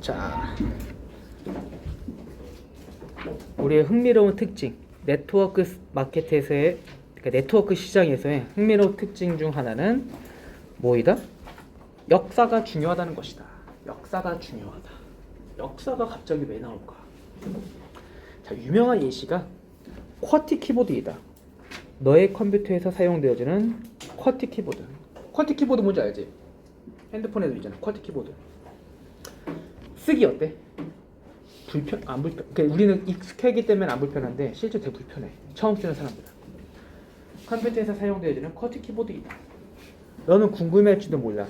자, 우리의 흥미로운 특징, 네트워크 마켓에서의 그러니까 네트워크 시장에서의 흥미로운 특징 중 하나는 뭐이다? 역사가 중요하다는 것이다. 역사가 중요하다. 역사가 갑자기 왜 나올까? 자, 유명한 예시가 쿼티 키보드이다. 너의 컴퓨터에서 사용되어지는 쿼티 키보드. 쿼티 키보드 뭔지 알지? 핸드폰에도 있잖아. 쿼티 키보드. 쓰기 어때? 불편 안 불편. 그 우리는 익숙하기 때문에 안 불편한데 실제 되게 불편해. 처음 쓰는 사람들. 컴퓨터에서 사용되어지는 쿼티 키보드이다. 너는 궁금해할지도 몰라.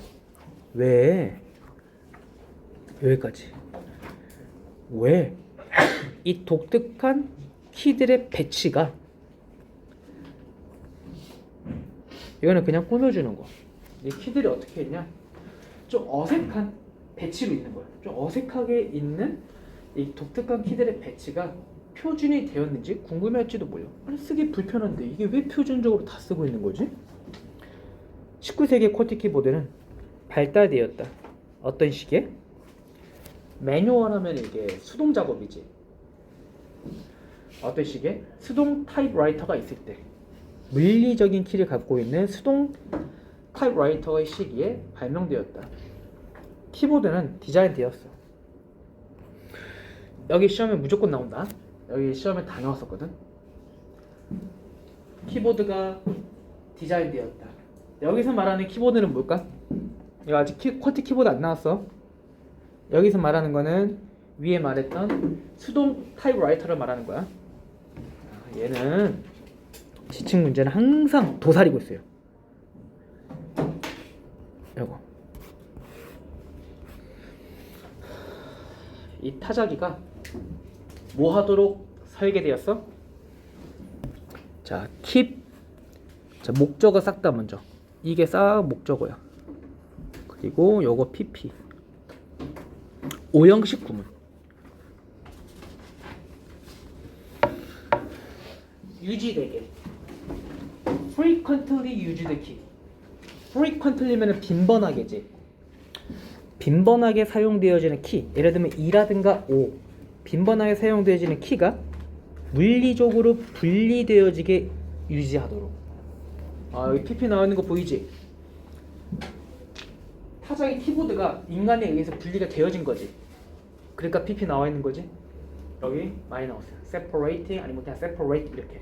왜? 여기까지. 왜? 이 독특한 키들의 배치가 이거는 그냥 꾸며주는 거. 이 키들이 어떻게 했냐? 좀 어색한 배치로 있는 거야. 좀 어색하게 있는 이 독특한 키들의 배치가 표준이 되었는지 궁금해할지도 몰라. 아니 쓰기 불편한데 이게 왜 표준적으로 다 쓰고 있는 거지? 19세기 쿼티 키보드는 발달되었다. 어떤 시기에? 매뉴얼 하면 이게 수동 작업이지. 어떤 시기에? 수동 타입라이터가 있을 때. 물리적인 키를 갖고 있는 수동 타입라이터의 시기에 발명되었다. 키보드는 디자인되었어. 여기 시험에 무조건 나온다. 여기 시험에 다 나왔었거든. 키보드가 디자인되었다. 여기서 말하는 키보드는 뭘까? 이거 아직 키, 쿼티 키보드 안 나왔어. 여기서 말하는 거는 위에 말했던 수동 타입라이터를 말하는 거야. 아, 얘는 지층 문제는 항상 도사리고 있어요. 이거. 이 타자기가 뭐 하도록 설계되었어? 자, keep 자, 목적어 싹 다 먼저. 이게 싹 목적어야. 그리고 요거 pp. 오형식 구문. 유지되게. frequently key. frequently면은 빈번하게지. 빈번하게 사용되어지는 키. 예를 들면 이라든가 오. 빈번하게 사용되어지는 키가 물리적으로 분리되어지게 유지하도록. 아 여기 PP 나와 있는 거 보이지? 타자기 키보드가 인간에 의해서 분리가 되어진 거지. 그러니까 PP 나와 있는 거지. 여기 나왔어요. separating 아니면 그냥 separate 이렇게.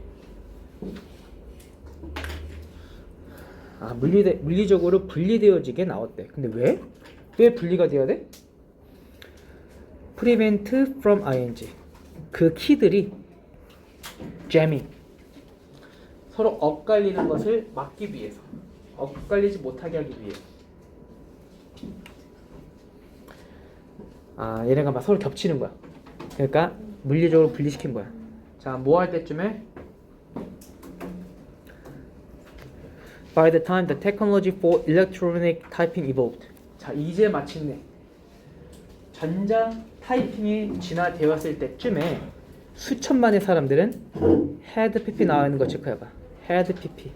아 물리 물리적으로 분리되어지게 나왔대. 근데 왜? 왜 분리가 되어야 돼? prevent from ing. 그 키들이 jamming. 서로 엇갈리는 것을 막기 위해서 엇갈리지 못하게 하기 위해. 아 얘네가 막 서로 겹치는 거야. 그러니까 물리적으로 분리시킨 거야. 자 뭐 할 때쯤에? By the time the technology for electronic typing evolved 자 이제 마침내 전자 타이핑이 진화되었을 때쯤에 수천만의 사람들은 헤드 PP 나와 있는 거 체크해봐. 헤드 PP.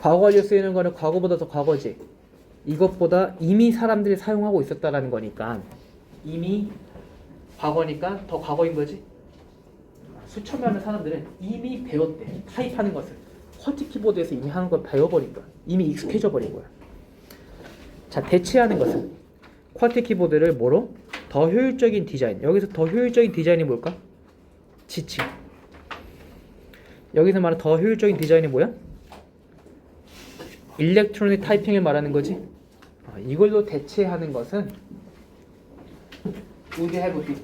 과거에 쓰이는 거는 과거보다 더 과거지. 이것보다 이미 사람들이 사용하고 있었다라는 거니까 이미 과거니까 더 과거인 거지. 수천만의 사람들은 이미 배웠대. 타입하는 것을. 쿼티 키보드에서 이미 하는 걸 배워버린 거야. 이미 익숙해져 버린 거야. 자, 대체하는 것은 쿼티 키보드를 뭐로? 더 효율적인 디자인. 여기서 더 효율적인 디자인이 뭘까? 지칭. 여기서 말하는 더 효율적인 디자인이 뭐야? 일렉트로닉 타이핑을 말하는 거지. 아, 이걸로 대체하는 것은 우리 해보기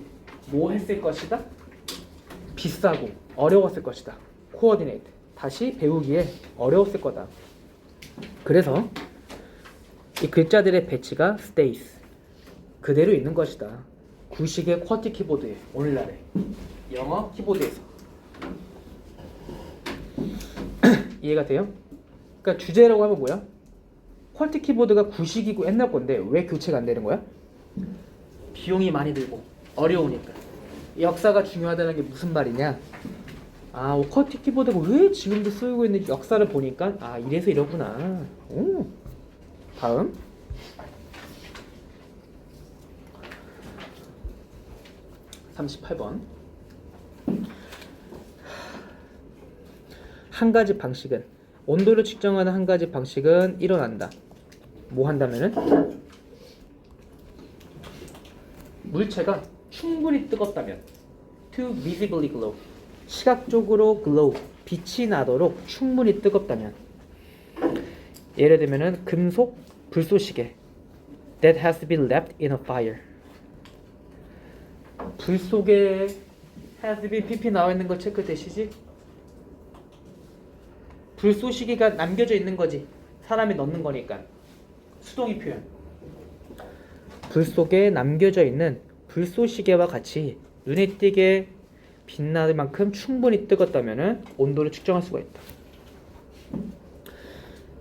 뭐 했을 것이다? 비싸고 어려웠을 것이다. 코어디네이트. 다시 배우기에 어려웠을 거다. 그래서 이 글자들의 배치가 stays 그대로 있는 것이다. 구식의 쿼티 키보드에 오늘날의 영어 키보드에서 이해가 돼요? 그러니까 주제라고 하면 뭐야? 쿼티 키보드가 구식이고 옛날 건데 왜 교체가 안 되는 거야? 비용이 많이 들고 어려우니까 역사가 중요하다는 게 무슨 말이냐? 아 오커티 키보드가 왜 지금도 쓰이고 있는지 역사를 보니까. 아 이래서 이러구나. 오. 다음. 38번. 한 가지 방식은 온도를 측정하는 한 가지 방식은 일어난다. 뭐 한다면은? 물체가 충분히 뜨겁다면 to visibly glow. 시각적으로 glow 빛이 나도록 충분히 뜨겁다면 예를 들면은 금속 불쏘시개 that has been left in a fire. 불 속에 has been pp 나와 있는 거 체크되시지? 불쏘시개가 남겨져 있는 거지. 사람이 넣는 거니까. 수동의 표현. 불 속에 남겨져 있는 불쏘시개와 같이 눈에 띄게 빛날 만큼 충분히 뜨겁다면 온도를 측정할 수가 있다.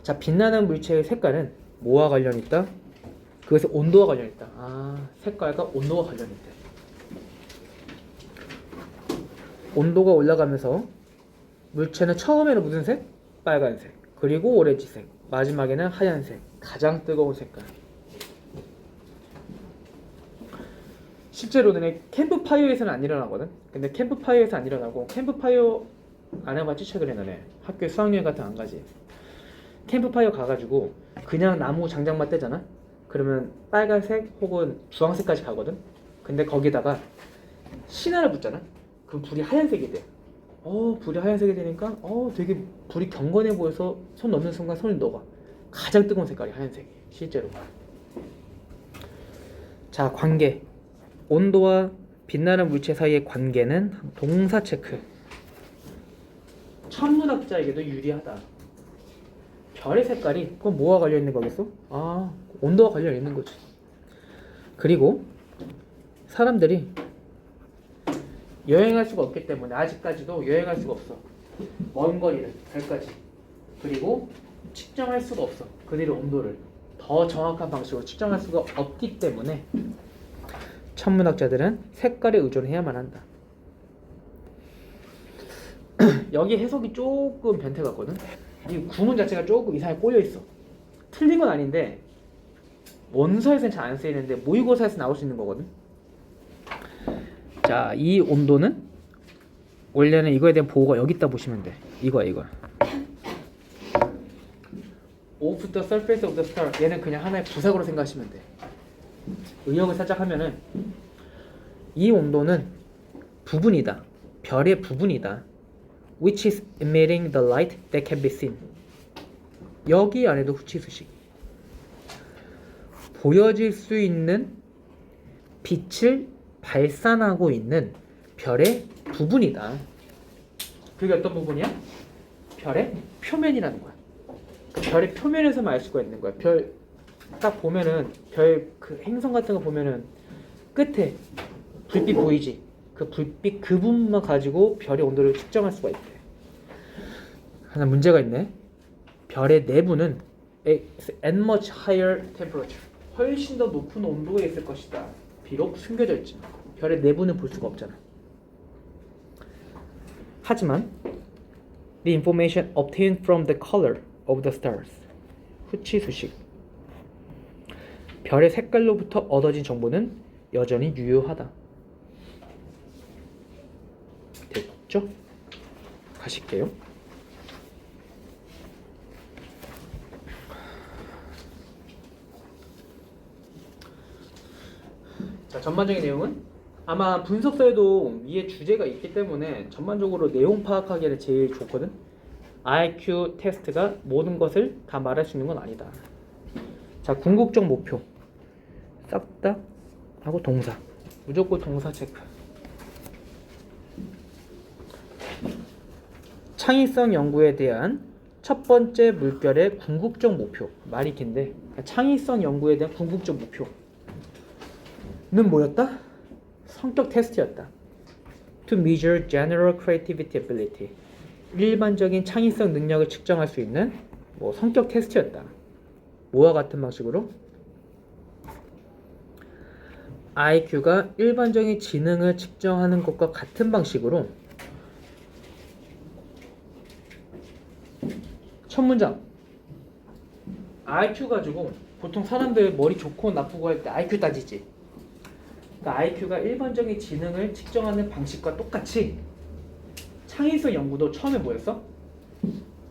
자, 빛나는 물체의 색깔은 뭐와 관련 있다? 그것의 온도와 관련 있다. 아, 색깔과 온도가 관련 있대. 온도가 올라가면서 물체는 처음에는 무슨 색? 빨간색. 그리고 오렌지색. 마지막에는 하얀색. 가장 뜨거운 색깔. 실제로 는 캠프파이어에서는 안 일어나거든. 근데 캠프파이어에서 안 일어나고 캠프파이어 안 해봤지 최근에 너네 학교에 수학여행 같은 거 안 가지. 캠프파이어 가가지고 그냥 나무 장작만 떼잖아. 그러면 빨간색 혹은 주황색까지 가거든. 근데 거기다가 신화를 붙잖아. 그럼 불이 하얀색이 돼. 어 불이 하얀색이 되니까 어 되게 불이 경건해 보여서 손 넣는 순간 손이 녹아. 가장 뜨거운 색깔이 하얀색이 실제로. 자 관계. 온도와 빛나는 물체 사이의 관계는 동사 체크. 천문학자에게도 유리하다. 별의 색깔이 그건 뭐와 관련 있는 거겠어? 아, 온도와 관련 있는 거지. 그리고 사람들이 여행할 수가 없기 때문에 아직까지도 여행할 수가 없어. 먼 거리를 별까지. 그리고 측정할 수가 없어. 그들의 온도를 더 정확한 방식으로 측정할 수가 없기 때문에 천문학자들은 색깔에 의존해야만 한다. 여기 해석이 조금 변태 같거든. 이 구문 자체가 조금 이상하게 꼬여 있어. 틀린 건 아닌데 원서에서는 잘 안 쓰이는데 모의고사에서 나올 수 있는 거거든. 자, 이 온도는 원래는 이거에 대한 보고가 여기 있다 보시면 돼. 이거야, 이거. Off the surface of the star. 얘는 그냥 하나의 부삭으로 생각하시면 돼. 의역을 살짝 하면은 이 온도는 부분이다. 별의 부분이다. which is emitting the light that can be seen. 여기 안에도 후치수식. 보여질 수 있는 빛을 발산하고 있는 별의 부분이다. 그게 어떤 부분이야? 별의 표면이라는 거야. 그 별의 표면에서만 알 수가 있는 거야. 별 딱 보면은 별 그 행성 같은 거 보면은 끝에 불빛 보이지? 그 불빛 그 부분만 가지고 별의 온도를 측정할 수가 있대. 하나 문제가 있네. 별의 내부는 at much higher temperature. 훨씬 더 높은 온도에 있을 것이다. 비록 숨겨져 있지만 별의 내부는 볼 수가 없잖아. 하지만 the information obtained from the color of the stars. 후치 수식. 별의 색깔로부터 얻어진 정보는 여전히 유효하다. 됐죠? 가실게요. 자, 전반적인 내용은 아마 분석서에도 위에 주제가 있기 때문에 전반적으로 내용 파악하기에 제일 좋거든. IQ 테스트가 모든 것을 다 말할 수 있는 건 아니다. 자, 궁극적 목표. 싹다 하고 동사. 무조건 동사 체크. 창의성 연구에 대한 첫 번째 물결의 궁극적 목표. 말이 긴데 창의성 연구에 대한 궁극적 목표는 뭐였다? 성격 테스트였다. To measure general creativity ability. 일반적인 창의성 능력을 측정할 수 있는 뭐 성격 테스트였다. 뭐와 같은 방식으로? IQ가 일반적인 지능을 측정하는 것과 같은 방식으로 첫 문장 IQ 가지고 보통 사람들 머리 좋고 나쁘고 할 때 IQ 따지지 그러니까 IQ가 일반적인 지능을 측정하는 방식과 똑같이 창의성 연구도 처음에 뭐였어?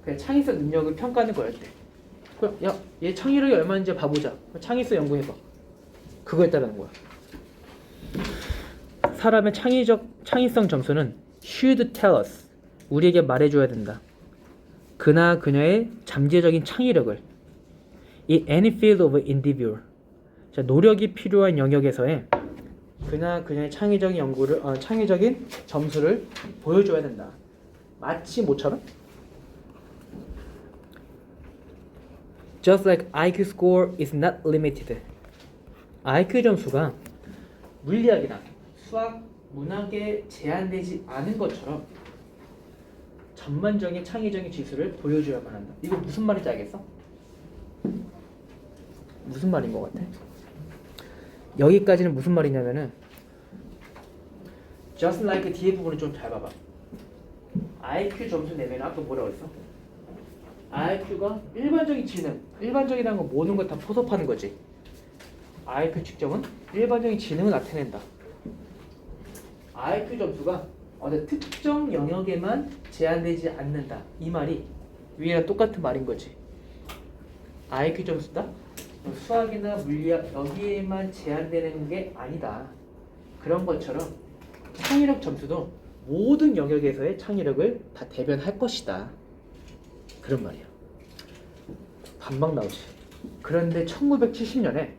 그냥 창의성 능력을 평가하는 거였대. 그럼 야, 얘 창의력이 얼마인지 봐보자. 창의성 연구해봐. 그거에 따르는 거야. 사람의 창의적 창의성 점수는 should tell us 우리에게 말해줘야 된다. 그나 그녀의 잠재적인 창의력을 in any field of individual 자, 노력이 필요한 영역에서의 그나 그녀의 창의적인 연구를 어, 창의적인 점수를 보여줘야 된다. 마치 뭐처럼? Just like IQ score is not limited. IQ 점수가 물리학이나 수학, 문학에 제한되지 않은 것처럼 전반적인 창의적인 지수를 보여줘야만 한다. 이거 무슨 말인지 알겠어? 무슨 말인 것 같아? 여기까지는 무슨 말이냐면은 just like 뒤에 부분을 좀 잘 봐봐. IQ 점수 내면 아까 뭐라고 했어? IQ가 일반적인 지능, 일반적이라는 건 모든 걸 다 포섭하는 거지. IQ 측정은 일반적인 지능을 나타낸다. IQ 점수가 어느 특정 영역에만 제한되지 않는다. 이 말이 위에랑 똑같은 말인 거지. IQ 점수다. 수학이나 물리학 여기에만 제한되는 게 아니다. 그런 것처럼 창의력 점수도 모든 영역에서의 창의력을 다 대변할 것이다. 그런 말이야. 반박 나오지. 그런데 1970년에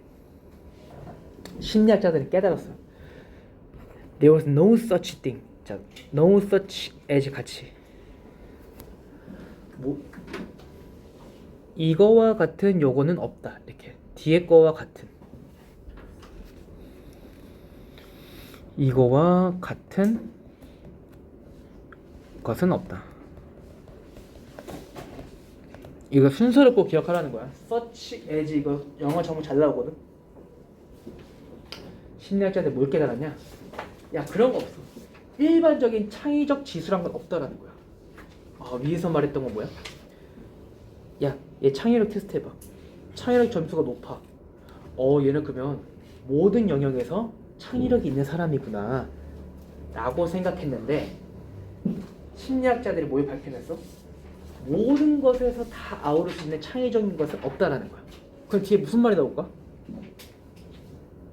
심리학자들이 깨달았어. There was no such thing. 자, no such as 같이. 뭐 이거와 같은 요거는 없다. 이렇게 뒤에 거와 같은 이거와 같은 것은 없다. 이거 순서를 꼭 기억하라는 거야. such as 이거 영어 정말 잘 나오거든. 심리학자들 뭘 깨달았냐? 야 그런 거 없어. 일반적인 창의적 지수란 건 없다라는 거야. 아, 위에서 말했던 건 뭐야? 야, 얘 창의력 테스트 해봐. 창의력 점수가 높아. 어, 얘는 그러면 모든 영역에서 창의력이 있는 사람이구나. 라고 생각했는데, 심리학자들이 뭘 밝혀냈어? 모든 것에서 다 아우를 수 있는 창의적인 것은 없다라는 거야. 그럼 뒤에 무슨 말이 나올까?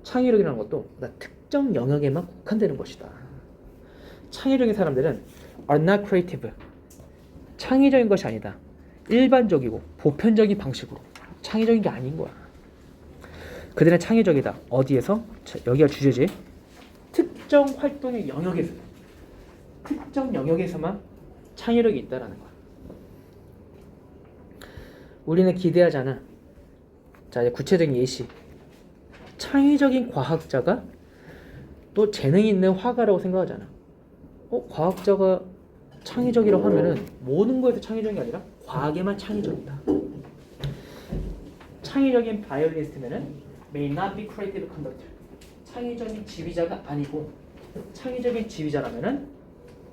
창의력이라는 것도 나 특 정 영역에만 국한되는 것이다. 창의적인 사람들은 are not creative. 창의적인 것이 아니다. 일반적이고 보편적인 방식으로 창의적인 게 아닌 거야. 그들은 창의적이다. 어디에서? 자, 여기가 주제지. 특정 활동의 영역에서 특정 영역에서만 창의력이 있다라는 거야. 우리는 기대하잖아. 자, 이제 구체적인 예시. 창의적인 과학자가 또 재능 있는 화가라고 생각하잖아. 어, 과학자가 창의적이라고 하면은 모든 거에서 창의적인 게 아니라 과학에만 창의적이다. 창의적인 바이올리니스트면은 may not be creative conductor. 창의적인 지휘자가 아니고 창의적인 지휘자라면은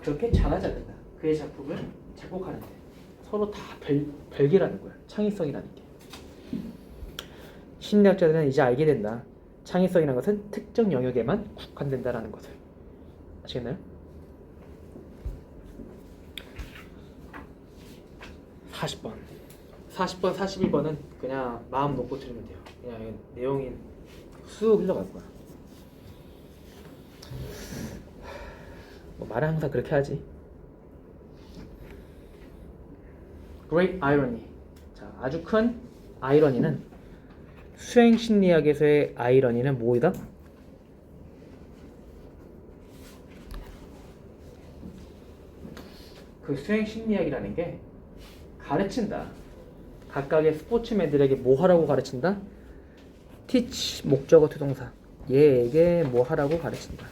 그렇게 잘하지 않는다. 그의 작품을 작곡하는데 서로 다 별, 별개라는 거야. 창의성이라는 게. 심리학자들은 이제 알게 된다. 창의성이라는 것은 특정 영역에만 국한된다라는 것을. 아시겠나요? 40번. 40번, 41번은 그냥 마음 놓고 들으면 돼요. 그냥 내용이 쑥 흘러갈 거야. 뭐 말은 항상 그렇게 하지. Great irony. 자, 아주 큰 아이러니는 수행 심리학에서의 아이러니는 뭐이다? 그 수행 심리학이라는 게 가르친다. 각각의 스포츠맨들에게 뭐 하라고 가르친다? teach 목적어 투동사. 얘에게 뭐 하라고 가르친다.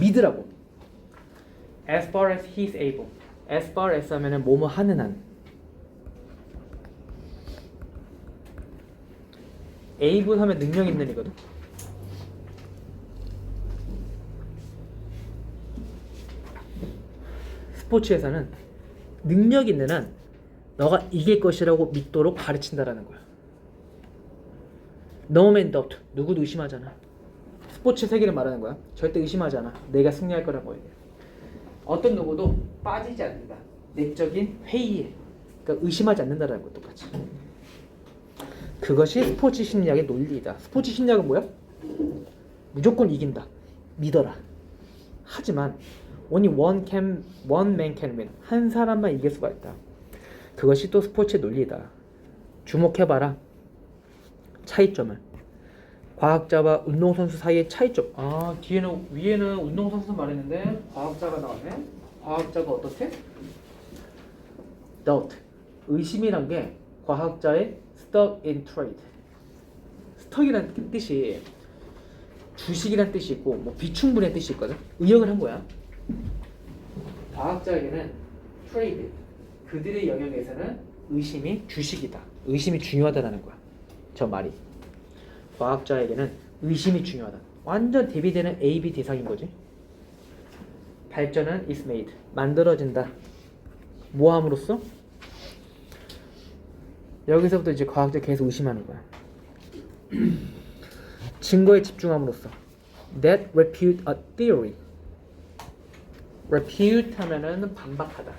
믿으라고. As far as he is able. As far as 하면은 뭐뭐 하는 한. Able 하면 능력 있는 이거든. 스포츠에서는 능력 있는 한 너가 이길 것이라고 믿도록 가르친다라는 거야. No man doubt. 누구도 의심하잖아. 스포츠 세계를 말하는 거야. 절대 의심하지 않아. 내가 승리할 거란 거예요. 어떤 누구도 빠지지 않는다. 내적인 회의에 그러니까 의심하지 않는다라는 것 똑같이. 그것이 스포츠 심리학의 논리이다. 스포츠 심리학은 뭐야? 무조건 이긴다. 믿어라. 하지만 only one can one man can win. 한 사람만 이길 수가 있다. 그것이 또 스포츠의 논리다. 주목해봐라. 차이점을. 과학자와 운동선수 사이의 차이점. 아 뒤에는 위에는 운동선수 말했는데 과학자가 나왔네. 과학자가 어떻게? doubt. 의심이란 게 과학자의 stuck in trade. stuck이란 뜻이 주식이란 뜻이 있고 뭐 비충분의 뜻이 있거든. 의역을 한 거야. 과학자에게는 트레이드 그들의 영역에서는 의심이 주식이다. 의심이 중요하다라는 거야. 저 말이. 과학자에게는 의심이 중요하다. 완전 대비되는 A, B 대상인 거지. 발전은 is made. 만들어진다. 뭐 함으로써? 여기서부터 이제 과학자 계속 의심하는 거야. 증거에 집중함으로써. That refute a theory. refute 하면은 반박하다.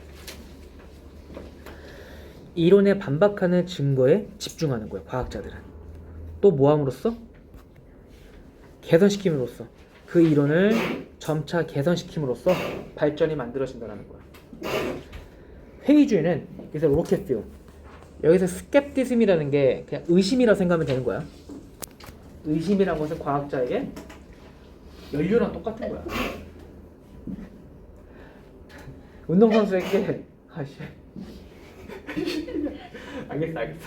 이론에 반박하는 증거에 집중하는 거예요. 과학자들은. 또 뭐함으로써? 개선시킴으로써. 그 이론을 점차 개선시킴으로써 발전이 만들어진다는 거야. 회의주의는 여기서 로켓 뷰. 여기서 스캡티즘이라는 게 그냥 의심이라고 생각하면 되는 거야. 의심이라는 것은 과학자에게 연료랑 똑같은 거야. 운동선수에게 아씨. 알겠어 알겠어.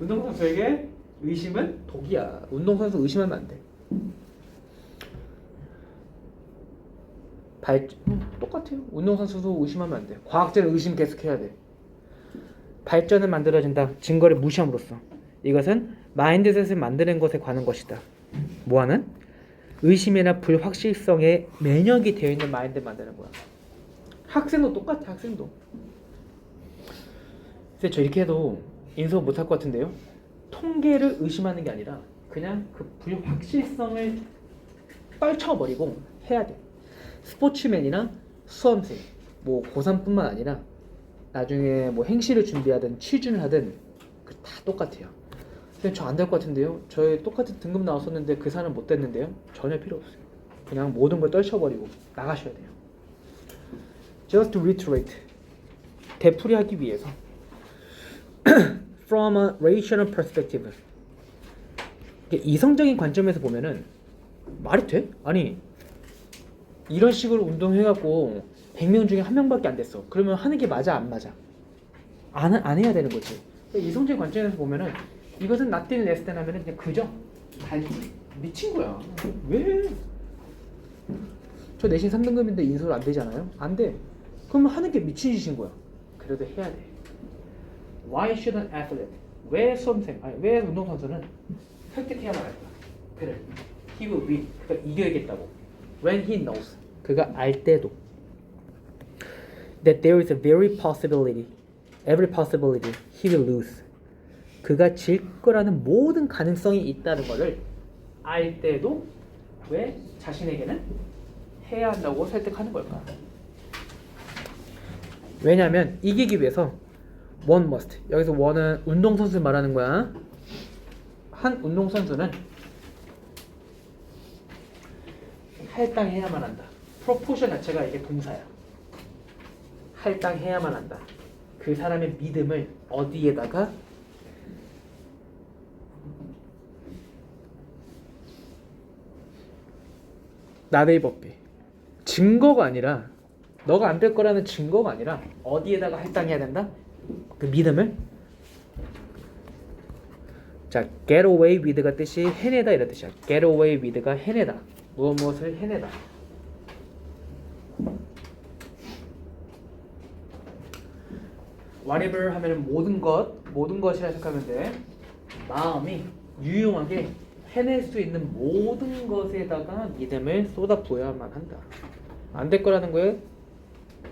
운동선수에게 의심은 독이야. 운동선수 의심하면 안 돼. 발 음, 똑같아요. 운동선수도 의심하면 안 돼. 과학자는 의심 계속해야 돼 발전은 만들어진다. 증거를 무시함으로써. 이것은 마인드셋을 만드는 것에 관한 것이다. 뭐하는? 의심이나 불확실성에 면역이 되어 있는 마인드를 만드는 거야. 학생도 똑같아 학생도. 근데 저 이렇게 해도 인서 못할 것 같은데요? 통계를 의심하는 게 아니라 그냥 그 불확실성을 떨쳐버리고 해야 돼. 스포츠맨이나 수험생 뭐 고3뿐만 아니라 나중에 뭐 행시를 준비하든 취준을 하든 그다 똑같아요. 근데 저안 될 것 같은데요? 저희 똑같은 등급 나왔었는데 그 사람 못 됐는데요? 전혀 필요 없어요. 그냥 모든 걸 떨쳐버리고 나가셔야 돼요. Just to reiterate. 되풀이하기 위해서. From a rational perspective. 이성적인 관점에서 보면은 말이 돼? 아니 이런 식으로 운동해갖고 100명 중에 한 명밖에 안 됐어 그러면 하는 게 맞아 안 맞아 안, 안 해야 되는 거지 그러니까 이성적인 관점에서 보면은 이것은 나띵 레스텐 하면은 그냥 그저 단지 미친 거야 왜? 저 내신 3등급인데 인솔 안 되잖아요? 안 돼. 그러면 하는 게 미친 짓인 거야. 그래도 해야 돼. Why should an athlete? 왜 수험생, 아니 왜 운동선수는 설득해야만 할까? 그래. He will win. 그가 이겨야겠다고. When he knows. 그가 알 때도. That there is a very possibility. Every possibility he will lose. 그가 질 거라는 모든 가능성이 있다는 것을 알 때도 왜 자신에게는 해야 한다고 설득하는 걸까? 왜냐하면 이기기 위해서 one must 여기서 one은 운동선수 말하는 거야. 한 운동선수는 할당해야만 한다. 프로포션 자체가 이게 동사야. 할당해야만 한다. 그 사람의 믿음을 어디에다가? 나데이 법비. 증거가 아니라 너가 안 될 거라는 증거가 아니라 어디에다가 할당해야 된다? 그 믿음을? 자 get away with가 뜻이 해내다 이런 뜻이야. get away with가 해내다. 무엇 무엇을 해내다 whatever 하면은 모든 것 모든 것이라 생각하면 돼 마음이 유용하게 해낼 수 있는 모든 것에다가 믿음을 쏟아 부어야만 한다. 안 될 거라는 거에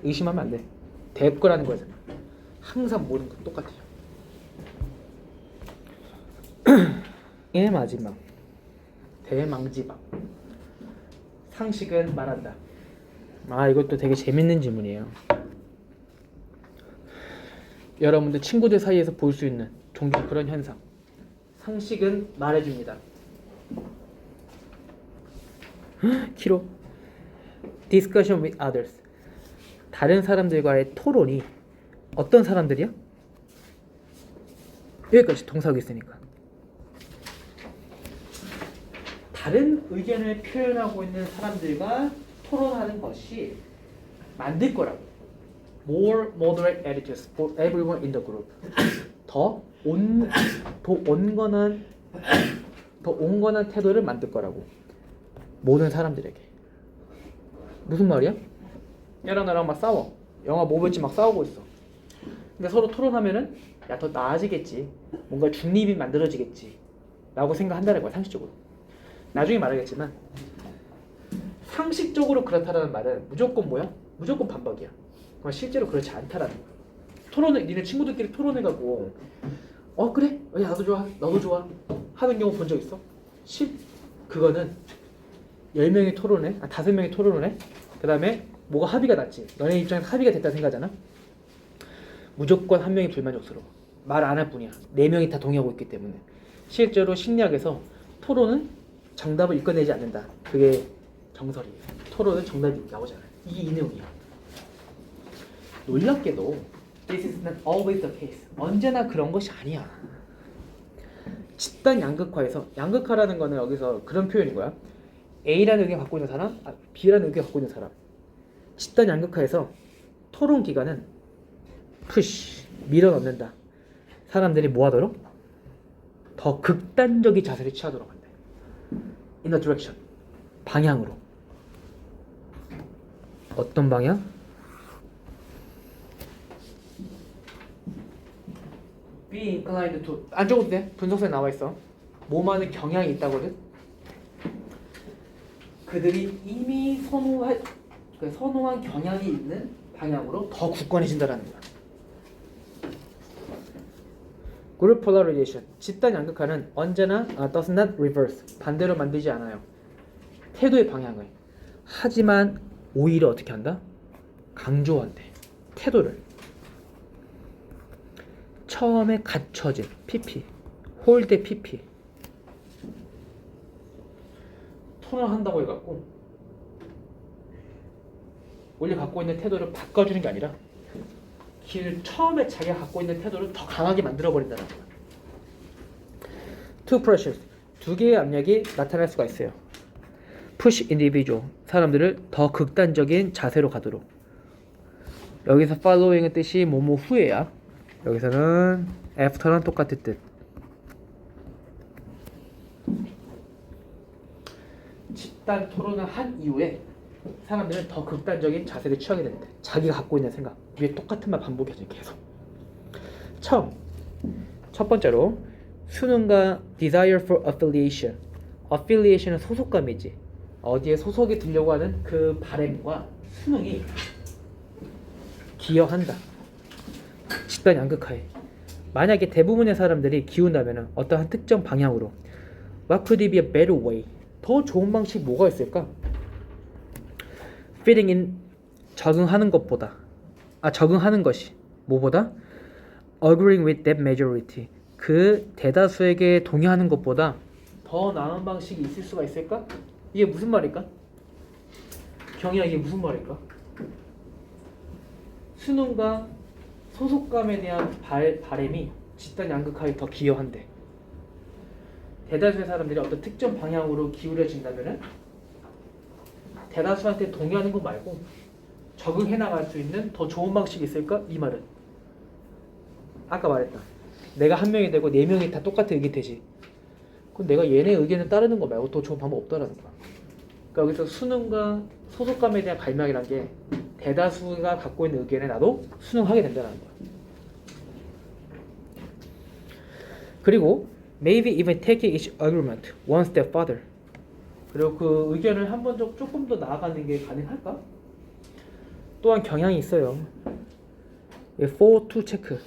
의심하면 안 돼. 될 거라는 거잖아. 항상 모든 건 똑같아요. 의 마지막 대망지방 상식은 말한다. 아 이것도 되게 재밌는 질문이에요. 여러분들 친구들 사이에서 볼 수 있는 종종 그런 현상. 상식은 말해줍니다. 키로 discussion with others 다른 사람들과의 토론이 어떤 사람들이야? 여기까지 동사하고 있으니까 다른 의견을 표현하고 있는 사람들과 토론하는 것이 만들 거라고 more moderate attitudes for everyone in the group. 더 온, 더 온건한 더 온건한 태도를 만들 거라고. 모든 사람들에게. 무슨 말이야? 얘랑 나랑 막 싸워. 영화 뭐 볼지 막 싸우고 있어. 근데 서로 토론하면은 야 더 나아지겠지. 뭔가 중립이 만들어지겠지. 라고 생각한다는 거야 상식적으로. 나중에 말하겠지만 상식적으로 그렇다라는 말은 무조건 뭐야? 무조건 반박이야 실제로 그렇지 않다라는 거야. 토론을 니네 친구들끼리 토론해가고 어 그래? 어, 야 나도 좋아. 너도 좋아. 하는 경우 본 적 있어? 실 그거는 10명이 토론해 아 5명이 토론을 해그 다음에 뭐가 합의가 났지? 너네 입장에서 합의가 됐다 생각하잖아? 무조건 한 명이 불만족스러워. 말 안 할 뿐이야. 네 명이 다 동의하고 있기 때문에. 실제로 심리학에서 토론은 정답을 이끌어내지 않는다. 그게 정설이에요. 토론은 정답이 나오잖아. 이게 이 내용이야 놀랍게도 This is not always the case. 언제나 그런 것이 아니야. 집단 양극화에서 양극화라는 거는 여기서 그런 표현인 거야. A라는 의견 갖고 있는 사람 아, B라는 의견 갖고 있는 사람. 집단 양극화에서 토론 기간은 푸시 밀어넣는다. 사람들이 뭐하도록? 더 극단적인 자세를 취하도록 한대 in a direction. 방향으로. 어떤 방향? Be inclined to 안 적어도 돼? 분석서에 나와 있어. 뭐만은 경향이 있다거든? 그들이 이미 선호할 그 선호한 경향이 있는 방향으로 더 굳건해진다라는 거야. 그룹 폴라리제이션 집단 양극화는 언제나 아, does not reverse? 반대로 만들지 않아요. 태도의 방향을. 하지만 오히려 어떻게 한다? 강조한대. 태도를 처음에 갖춰진 PP 홀대 PP 토론한다고 해갖고 원래 갖고 있는 태도를 바꿔주는 게 아니라 길 처음에 자기가 갖고 있는 태도를 더 강하게 만들어 버린다는 거야. Two pressures 두 개의 압력이 나타날 수가 있어요. Push individual 사람들을 더 극단적인 자세로 가도록. 여기서 following의 뜻이 뭐뭐 후에야. 여기서는 after랑 똑같은 뜻. 집단 토론을 한 이후에 사람들은 더 극단적인 자세를 취하게 되는데 자기가 갖고 있는 생각 위에 똑같은 말 반복해서 계속. 처음 첫 번째로 수능과 desire for affiliation. affiliation은 소속감이지. 어디에 소속이 되려고 하는 그 바램과 수능이 기여한다 집단 양극화에 만약에 대부분의 사람들이 기운다면 어떠한 특정 방향으로 What could be a better way? 더 좋은 방식 뭐가 있을까? fitting in 적응하는 것보다 아 적응하는 것이 뭐보다 agreeing with that majority 그 대다수에게 동의하는 것보다 더 나은 방식이 있을 수가 있을까? 이게 무슨 말일까? 경이야 이게 무슨 말일까? 수능과 소속감에 대한 발, 바램이 집단 양극화에 더 기여한대. 대다수의 사람들이 어떤 특정 방향으로 기울여진다면은 대다수한테 동의하는 거 말고 적응해 나갈 수 있는 더 좋은 방식이 있을까? 이 말은 아까 말했다. 내가 한 명이 되고 네 명이 다 똑같은 의견이 되지. 그럼 내가 얘네 의견을 따르는 거 말고 더 좋은 방법 없다라는 거야. 그러니까 여기서 수능과 소속감에 대한 갈망이란 게 대다수가 갖고 있는 의견에 나도 수능하게 된다는 거야. 그리고 maybe even taking each argument one step further. 그리고 그 의견을 한 번 조금 더 나아가는 게 가능할까? 또한 경향이 있어요. 예, for to 체크.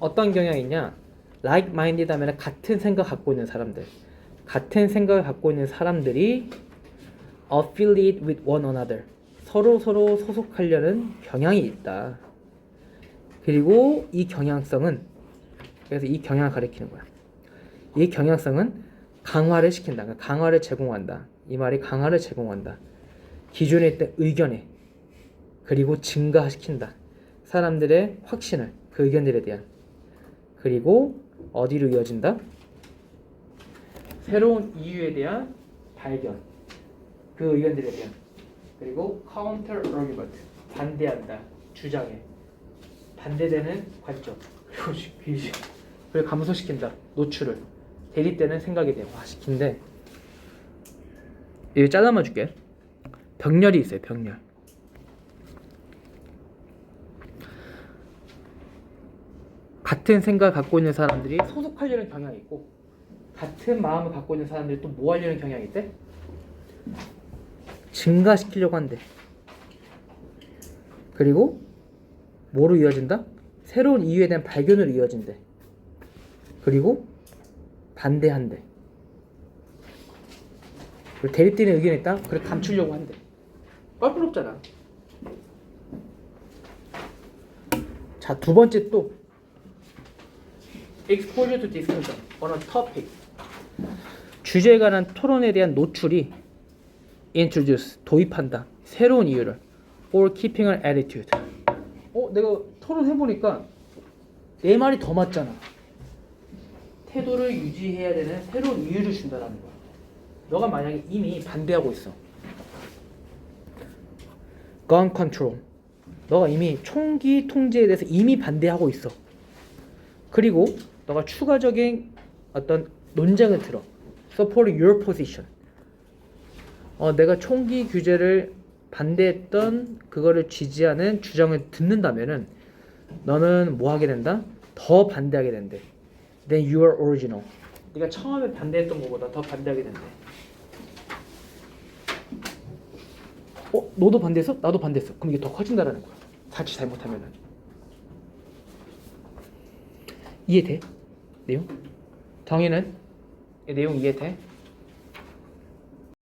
어떤 경향이 있냐? like-minded 하면 같은 생각 갖고 있는 사람들. 같은 생각을 갖고 있는 사람들이 affiliate with one another. 서로 서로 소속하려는 경향이 있다. 그리고 이 경향성은 그래서 이 경향을 가리키는 거야. 이 경향성은 강화를 시킨다. 그러니까 강화를 제공한다. 이 말이 강화를 제공한다. 기존에 의견에 그리고 증가시킨다. 사람들의 확신을 그 의견들에 대한 그리고 어디로 이어진다? 새로운 이유에 대한 발견. 그 의견들에 대한. 그리고 counter 반대한다. 주장에 반대되는 관점. 그리고 귀신 그리고 감소시킨다. 노출을. 대립되는 생각에 대화시킨데. 이거 잘라만 줄게. 병렬이 있어요 병렬 같은 생각을 갖고 있는 사람들이 소속하려는 경향이 있고 같은 마음을 갖고 있는 사람들이 또 뭐 하려는 경향이 있대? 증가시키려고 한대. 그리고 뭐로 이어진다? 새로운 이유에 대한 발견으로 이어진대. 그리고 반대한대. 그리고 대립되는 의견이 있다? 그래 감추려고 한대. 뻘뻘없잖아. 자, 두 번째 또 exposure to discussion on a topic. 주제에 관한 토론에 대한 노출이 introduce 도입한다. 새로운 이유를. Or keeping an attitude. 어 내가 토론해 보니까 내 말이 더 맞잖아. 태도를 유지해야 되는 새로운 이유를 준다라는 거야. 너가 만약에 이미 반대하고 있어. Gun control. 너가 이미 총기 통제에 대해서 이미 반대하고 있어. 그리고 너가 추가적인 어떤 논쟁을 들어. support your position. 어, 내가 총기 규제를 반대했던 그거를 지지하는 주장을 듣는다면은 너는 뭐 하게 된다? 더 반대하게 된대. Then you are original. 네가 처음에 반대했던 것보다 더 반대하게 된대. 어, 너도 반대했어? 나도 반대했어. 그럼 이게 더 커진다라는 거야. 자칫 잘못하면은. 이해돼? 내용? 정의는 이 내용 이해돼?